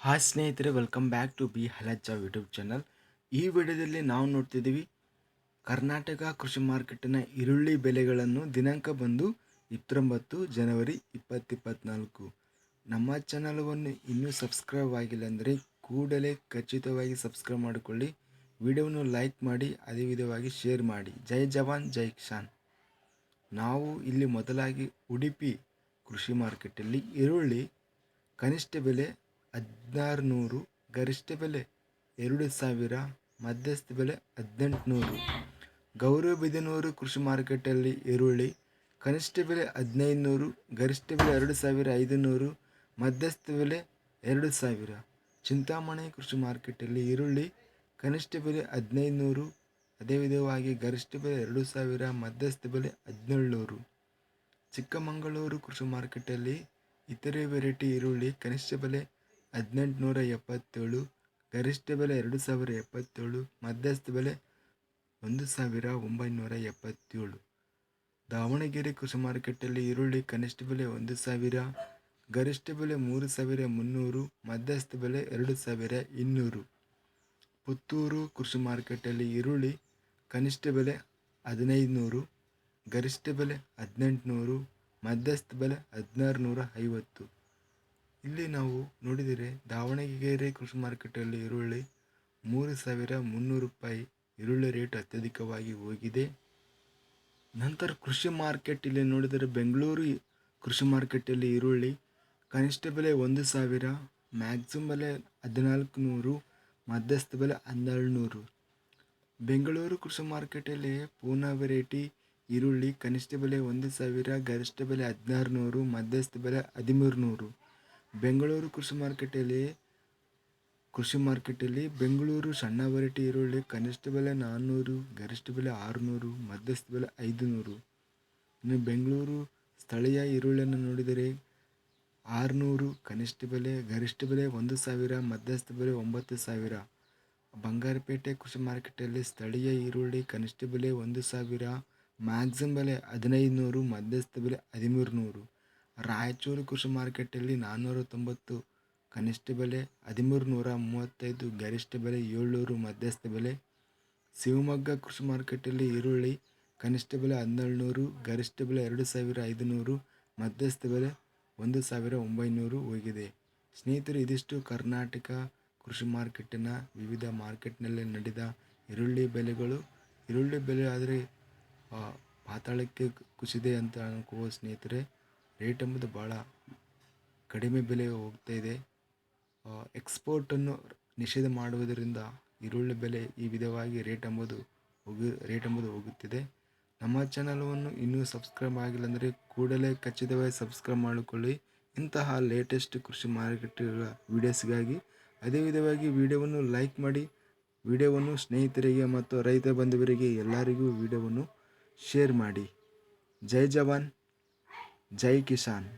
Hi ಸ್ನೇಹಿತರೆ welcome back to B ಹಲಜ್ಜ YouTube channel ಈ ವಿಡಿಯೋದಲ್ಲಿ ನಾವು ನೋಡ್ತಿದ್ದೀವಿ, ಕರ್ನಾಟಕ ಕೃಷಿ ಮಾರ್ಕೆಟಿನ ಈರುಳ್ಳಿ ಬೆಲೆಗಳನ್ನು ದಿನಾಂಕ ಬಂದು ಇಪ್ಪತ್ತೊಂಬತ್ತು ಜನವರಿ ಇಪ್ಪತ್ತಿಪ್ಪತ್ನಾಲ್ಕು ನಮ್ಮ ಚಾನಲವನ್ನು ಇನ್ನೂ ಸಬ್ಸ್ಕ್ರೈಬ್ ಆಗಿಲ್ಲ ಅಂದರೆ ಕೂಡಲೇ ಖಚಿತವಾಗಿ ಸಬ್ಸ್ಕ್ರೈಬ್ ಮಾಡಿಕೊಳ್ಳಿ. ವಿಡಿಯೋವನ್ನು ಲೈಕ್ ಮಾಡಿ, ಅದೇ ವಿಧವಾಗಿ ಶೇರ್ ಮಾಡಿ. ಜೈ ಜವಾನ್, ಜೈ ಕಿಶಾನ್ ನಾವು ಇಲ್ಲಿ ಮೊದಲಾಗಿ ಉಡುಪಿ ಕೃಷಿ ಮಾರ್ಕೆಟಲ್ಲಿ ಈರುಳ್ಳಿ ಕನಿಷ್ಠ ಬೆಲೆ ಹದಿನಾರು ನೂರು ಗರಿಷ್ಠ ಬೆಲೆ ಎರಡು ಸಾವಿರ, ಮಧ್ಯಸ್ಥ ಬೆಲೆ ಹದಿನೆಂಟುನೂರು. ಗೌರವಬಿದನೂರು ಕೃಷಿ ಮಾರುಕಟ್ಟೆಯಲ್ಲಿ ಈರುಳ್ಳಿ, ಕನಿಷ್ಠ ಬೆಲೆ ಹದಿನೈದು ನೂರು ಗರಿಷ್ಠ ಬೆಲೆ ಎರಡು ಸಾವಿರ ಐದುನೂರು, ಮಧ್ಯಸ್ಥ ಬೆಲೆ ಎರಡು ಸಾವಿರ. ಚಿಂತಾಮಣಿ ಕೃಷಿ ಮಾರ್ಕೆಟಲ್ಲಿ ಈರುಳ್ಳಿ, ಕನಿಷ್ಠ ಬೆಲೆ ಹದಿನೈದು ನೂರು ಅದೇ ವಿಧವಾಗಿ ಗರಿಷ್ಠ ಬೆಲೆ ಎರಡು ಸಾವಿರ, ಮಧ್ಯಸ್ಥ ಬೆಲೆ ಹದಿನೇಳುನೂರು. ಚಿಕ್ಕಮಗಳೂರು ಕೃಷಿ ಮಾರ್ಕೆಟಲ್ಲಿ ಇತರೆ ವೆರೈಟಿ ಈರುಳ್ಳಿ, ಕನಿಷ್ಠ ಬೆಲೆ ಹದಿನೆಂಟುನೂರ ಎಪ್ಪತ್ತೇಳು ಗರಿಷ್ಠ ಬೆಲೆ ಎರಡು ಸಾವಿರ ಎಪ್ಪತ್ತೇಳು ಮಧ್ಯಸ್ಥ ಬೆಲೆ ಒಂದು ಸಾವಿರ ಒಂಬೈನೂರ ಎಪ್ಪತ್ತೇಳು ದಾವಣಗೆರೆ ಕೃಷಿ ಮಾರುಕಟ್ಟೆಯಲ್ಲಿ ಈರುಳ್ಳಿ ಕನಿಷ್ಠ ಬೆಲೆ ಒಂದು ಸಾವಿರ, ಗರಿಷ್ಠ ಬೆಲೆ ಮೂರು ಸಾವಿರ ಮುನ್ನೂರು ಮಧ್ಯಸ್ಥ ಬೆಲೆ ಎರಡು ಸಾವಿರ ಇನ್ನೂರು ಪುತ್ತೂರು ಕೃಷಿ ಮಾರುಕಟ್ಟೆಯಲ್ಲಿ ಈರುಳ್ಳಿ ಕನಿಷ್ಠ ಬೆಲೆ ಹದಿನೈದು ನೂರು ಗರಿಷ್ಠ ಬೆಲೆ ಹದಿನೆಂಟುನೂರು, ಮಧ್ಯಸ್ಥ ಬೆಲೆ ಹದಿನಾರು ನೂರ ಐವತ್ತು ಇಲ್ಲಿ ನಾವು ನೋಡಿದರೆ ದಾವಣಗೆರೆ ಕೃಷಿ ಮಾರುಕಟ್ಟೆಯಲ್ಲಿ ಈರುಳ್ಳಿ ಮೂರು ಸಾವಿರ ಮುನ್ನೂರು ರೂಪಾಯಿ ಈರುಳ್ಳಿ ರೇಟ್ ಅತ್ಯಧಿಕವಾಗಿ ಹೋಗಿದೆ. ನಂತರ ಕೃಷಿ ಮಾರ್ಕೆಟ್ ಇಲ್ಲಿ ನೋಡಿದರೆ ಬೆಂಗಳೂರು ಕೃಷಿ ಮಾರುಕಟ್ಟೆಯಲ್ಲಿ ಈರುಳ್ಳಿ ಕನಿಷ್ಠ ಬೆಲೆ ಒಂದು ಸಾವಿರ ಮ್ಯಾಕ್ಸಿಮಮ್ ಬೆಲೆ ಹದಿನಾಲ್ಕು ನೂರು ಮಧ್ಯಸ್ಥ ಬೆಲೆ ಹನ್ನೆರಡು ನೂರು ಬೆಂಗಳೂರು ಕೃಷಿ ಮಾರ್ಕೆಟಲ್ಲಿ ಪೂನಾ ವೆರೈಟಿ ಈರುಳ್ಳಿ ಕನಿಷ್ಠ ಬೆಲೆ ಒಂದು ಸಾವಿರ, ಗರಿಷ್ಠ ಬೆಲೆ ಹದಿನಾರು ನೂರು ಮಧ್ಯಸ್ಥ ಬೆಲೆ ಹದಿಮೂರು ನೂರು ಬೆಂಗಳೂರು ಕೃಷಿ ಮಾರ್ಕೆಟಲ್ಲಿ ಕೃಷಿ ಮಾರ್ಕೆಟಲ್ಲಿ ಬೆಂಗಳೂರು ಸಣ್ಣ ವೆರೈಟಿ ಈರುಳ್ಳಿ, ಕನಿಷ್ಠ ಬೆಲೆ ನಾನ್ನೂರು ಗರಿಷ್ಠ ಬೆಲೆ ಆರುನೂರು, ಮಧ್ಯಸ್ಥ ಬೆಲೆ ಐದುನೂರು. ಇನ್ನು ಬೆಂಗಳೂರು ಸ್ಥಳೀಯ ಈರುಳ್ಳಿಯನ್ನು ನೋಡಿದರೆ ಆರುನೂರು, ಕನಿಷ್ಠ ಬೆಲೆ, ಗರಿಷ್ಠ ಬೆಲೆ ಒಂದು ಸಾವಿರ, ಮಧ್ಯಸ್ಥ ಬೆಲೆ ಒಂಬತ್ತು ಸಾವಿರ. ಬಂಗಾರಪೇಟೆ ಕೃಷಿ ಮಾರ್ಕೆಟಲ್ಲಿ ಸ್ಥಳೀಯ ಈರುಳ್ಳಿ ಕನಿಷ್ಠ ಬೆಲೆ ಒಂದು ಸಾವಿರ, ಮ್ಯಾಕ್ಸಿಮಮ್ ಬೆಲೆ ಹದಿನೈದು ನೂರು ಮಧ್ಯಸ್ಥ ಬೆಲೆ ಹದಿಮೂರು ನೂರು ರಾಯಚೂರು ಕೃಷಿ ಮಾರುಕಟ್ಟೆಯಲ್ಲಿ ನಾನ್ನೂರ ತೊಂಬತ್ತು ಕನಿಷ್ಠ ಬೆಲೆ ಹದಿಮೂರು ನೂರ ಮೂವತ್ತೈದು ಗರಿಷ್ಠ ಬೆಲೆ, ಏಳ್ನೂರು ಮಧ್ಯಸ್ಥ ಬೆಲೆ. ಶಿವಮೊಗ್ಗ ಕೃಷಿ ಮಾರ್ಕೆಟಲ್ಲಿ ಈರುಳ್ಳಿ ಕನಿಷ್ಠ ಬೆಲೆ ಹನ್ನೆರಡು ನೂರು ಗರಿಷ್ಠ ಬೆಲೆ ಎರಡು ಸಾವಿರ ಐದುನೂರು, ಮಧ್ಯಸ್ಥ ಬೆಲೆ ಒಂದು ಸಾವಿರ ಒಂಬೈನೂರು ಹೋಗಿದೆ. ಸ್ನೇಹಿತರು, ಇದಿಷ್ಟು ಕರ್ನಾಟಕ ಕೃಷಿ ಮಾರ್ಕೆಟಿನ ವಿವಿಧ ಮಾರ್ಕೆಟ್ನಲ್ಲಿ ನಡೆದ ಈರುಳ್ಳಿ ಬೆಲೆಗಳು. ಈರುಳ್ಳಿ ಬೆಲೆ ಆದರೆ ಪಾತಾಳಕ್ಕೆ ಕುಸಿದೆ ಅಂತ ಅನ್ಕೋ ಸ್ನೇಹಿತರೆ. ರೇಟ್ ಎಂಬುದು ಭಾಳ ಕಡಿಮೆ ಬೆಲೆ ಹೋಗ್ತಾ ಇದೆ. ಎಕ್ಸ್ಪೋರ್ಟನ್ನು ನಿಷೇಧ ಮಾಡುವುದರಿಂದ ಈರುಳ್ಳಿ ಬೆಲೆ ಈ ವಿಧವಾಗಿ ರೇಟ್ ಎಂಬುದು ಹೋಗಿ, ರೇಟ್ ಎಂಬುದು ಹೋಗುತ್ತಿದೆ. ನಮ್ಮ ಚಾನಲನ್ನು ಇನ್ನೂ ಸಬ್ಸ್ಕ್ರೈಬ್ ಆಗಿಲ್ಲ ಅಂದರೆ ಕೂಡಲೇ ಖಚಿತವಾಗಿ ಸಬ್ಸ್ಕ್ರೈಬ್ ಮಾಡಿಕೊಳ್ಳಿ. ಇಂತಹ ಲೇಟೆಸ್ಟ್ ಕೃಷಿ ಮಾರುಕಟ್ಟೆಗಳ ವಿಡಿಯೋಸ್ಗಾಗಿ ಅದೇ ವಿಧವಾಗಿ ವಿಡಿಯೋವನ್ನು ಲೈಕ್ ಮಾಡಿ. ವಿಡಿಯೋವನ್ನು ಸ್ನೇಹಿತರಿಗೆ ಮತ್ತು ರೈತ ಬಂಧುವರಿಗೆ ಎಲ್ಲರಿಗೂ ವಿಡಿಯೋವನ್ನು ಶೇರ್ ಮಾಡಿ. ಜೈ ಜವಾನ್. ಜೈ ಕಿಸಾನ್